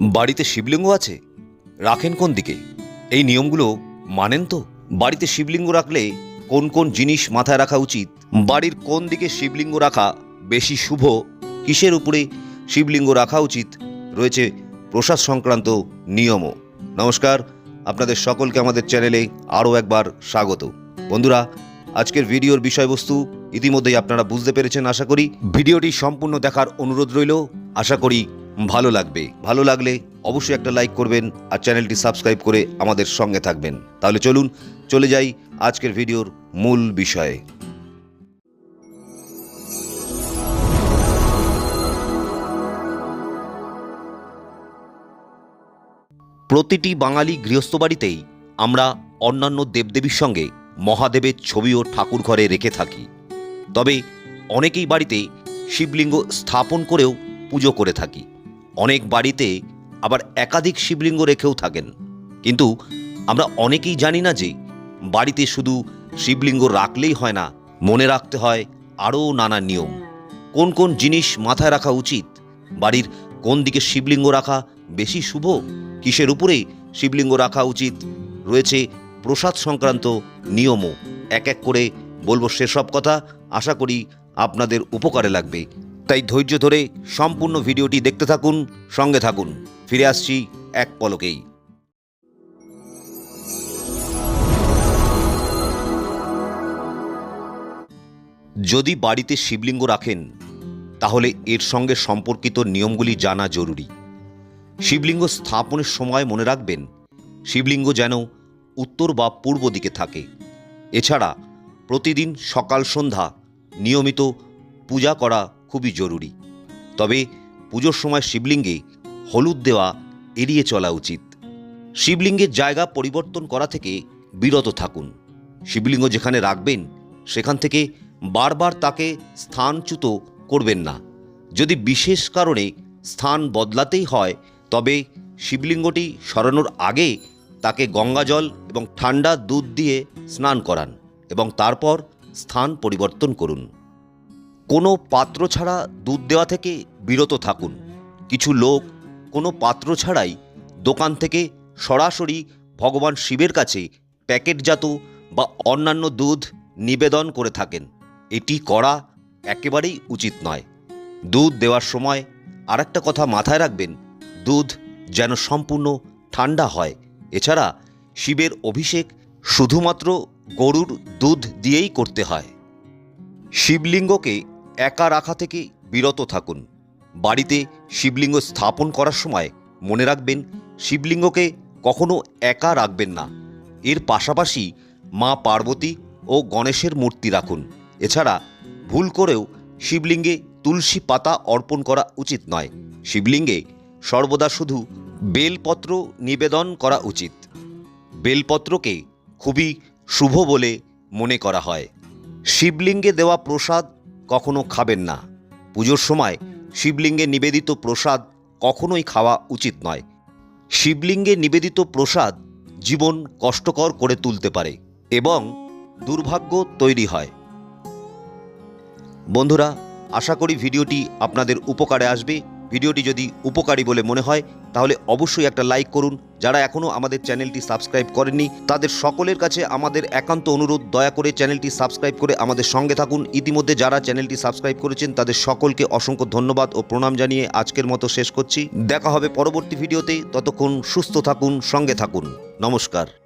বাড়িতে শিবলিঙ্গ আছে? রাখেন কোন দিকে? এই নিয়মগুলো মানেন তো? বাড়িতে শিবলিঙ্গ রাখলে কোন কোন জিনিস মাথায় রাখা উচিত? বাড়ির কোন দিকে শিবলিঙ্গ রাখা বেশি শুভ? কিসের উপরে শিবলিঙ্গ রাখা উচিত? রয়েছে প্রসাদ সংক্রান্ত নিয়মও। নমস্কার, আপনাদের সকলকে আমাদের চ্যানেলে আরও একবার স্বাগত। বন্ধুরা, আজকের ভিডিওর বিষয়বস্তু ইতিমধ্যেই আপনারা বুঝতে পেরেছেন, আশা করি। ভিডিওটি সম্পূর্ণ দেখার অনুরোধ রইল। আশা করি ভালো লাগবে। ভালো লাগলে অবশ্যই একটা লাইক করবেন আর চ্যানেলটি সাবস্ক্রাইব করে আমাদের সঙ্গে থাকবেন। তাহলে চলুন, চলে যাই আজকের ভিডিওর মূল বিষয়ে। প্রতিটি বাঙালি গৃহস্থ বাড়িতেই আমরা অন্যান্য দেবদেবীর সঙ্গে মহাদেবের ছবি ও ঠাকুর ঘরে রেখে থাকি। তবে অনেকেই বাড়িতে শিবলিঙ্গ স্থাপন করেও পুজো করে থাকি। অনেক বাড়িতে আবার একাধিক শিবলিঙ্গ রেখেও থাকেন। কিন্তু আমরা অনেকেই জানি না যে বাড়িতে শুধু শিবলিঙ্গ রাখলেই হয় না, মনে রাখতে হয় আরও নানা নিয়ম। কোন কোন জিনিস মাথায় রাখা উচিত? বাড়ির কোন দিকে শিবলিঙ্গ রাখা বেশি শুভ? কিসের উপরে শিবলিঙ্গ রাখা উচিত? রয়েছে প্রসাদ সংক্রান্ত নিয়মও। এক এক করে বলব সেসব কথা আশা করি আপনাদের উপকারে লাগবে। তাই ধৈর্য ধরে সম্পূর্ণ ভিডিওটি দেখতে থাকুন, সঙ্গে থাকুন। ফিরে আসছি এক পলকেই। যদি বাড়িতে শিবলিঙ্গ রাখেন, তাহলে এর সঙ্গে সম্পর্কিত নিয়মগুলি জানা জরুরি। শিবলিঙ্গ স্থাপনের সময় মনে রাখবেন, শিবলিঙ্গ যেন উত্তর বা পূর্ব দিকে থাকে। এছাড়া প্রতিদিন সকাল সন্ধ্যা নিয়মিত পূজা করা খুবই জরুরি। তবে পুজোর সময় শিবলিঙ্গে হলুদ দেওয়া এড়িয়ে চলা উচিত। শিবলিঙ্গের জায়গা পরিবর্তন করা থেকে বিরত থাকুন। শিবলিঙ্গ যেখানে রাখবেন, সেখান থেকে বারবার তাকে স্থানচ্যুত করবেন না। যদি বিশেষ কারণে স্থান বদলাতেই হয়, তবে শিবলিঙ্গটি সরানোর আগে তাকে গঙ্গাজল এবং ঠান্ডা দুধ দিয়ে স্নান করান এবং তারপর স্থান পরিবর্তন করুন। কোনো পাত্র ছাড়া দুধ দেওয়া থেকে বিরত থাকুন। কিছু লোক কোনো পাত্র ছাড়াই দোকান থেকে সরাসরি ভগবান শিবের কাছে প্যাকেটজাত বা অন্যান্য দুধ নিবেদন করে থাকেন। এটি করা একেবারেই উচিত নয়। দুধ দেওয়ার সময় আর একটা কথা মাথায় রাখবেন, দুধ যেন সম্পূর্ণ ঠান্ডা হয়। এছাড়া শিবের অভিষেক শুধুমাত্র গরুর দুধ দিয়েই করতে হয়। শিবলিঙ্গকে একা রাখা থেকে বিরত থাকুন। বাড়িতে শিবলিঙ্গ স্থাপন করার সময় মনে রাখবেন, শিবলিঙ্গকে কখনো একা রাখবেন না। এর পাশাপাশি মা পার্বতী ও গণেশের মূর্তি রাখুন। এছাড়া ভুল করেও শিবলিঙ্গে তুলসী পাতা অর্পণ করা উচিত নয়। শিবলিঙ্গে সর্বদা শুধু বেলপত্র নিবেদন করা উচিত। বেলপত্রকে খুবই শুভ বলে মনে করা হয়। শিবলিঙ্গে দেওয়া প্রসাদ কখনো খাবেন না। পুজোর সময় শিবলিঙ্গে নিবেদিত প্রসাদ কখনোই খাওয়া উচিত নয়। শিবলিঙ্গে নিবেদিত প্রসাদ জীবন কষ্টকর করে তুলতে পারে এবং দুর্ভাগ্য তৈরি হয়। বন্ধুরা, আশা করি ভিডিওটি আপনাদের উপকারে আসবে। ভিডিওটি যদি উপকারী বলে মনে হয়, তাহলে অবশ্যই একটা লাইক করুন। যারা এখনও আমাদের চ্যানেলটি সাবস্ক্রাইব করেননি, তাদের সকলের কাছে আমাদের একান্ত অনুরোধ, দয়া করে চ্যানেলটি সাবস্ক্রাইব করে আমাদের সঙ্গে থাকুন। ইতিমধ্যে যারা চ্যানেলটি সাবস্ক্রাইব করেছেন, তাদের সকলকে অসংখ্য ধন্যবাদ ও প্রণাম জানিয়ে আজকের মতো শেষ করছি। দেখা হবে পরবর্তী ভিডিওতে। ততক্ষণ সুস্থ থাকুন, সঙ্গে থাকুন। নমস্কার।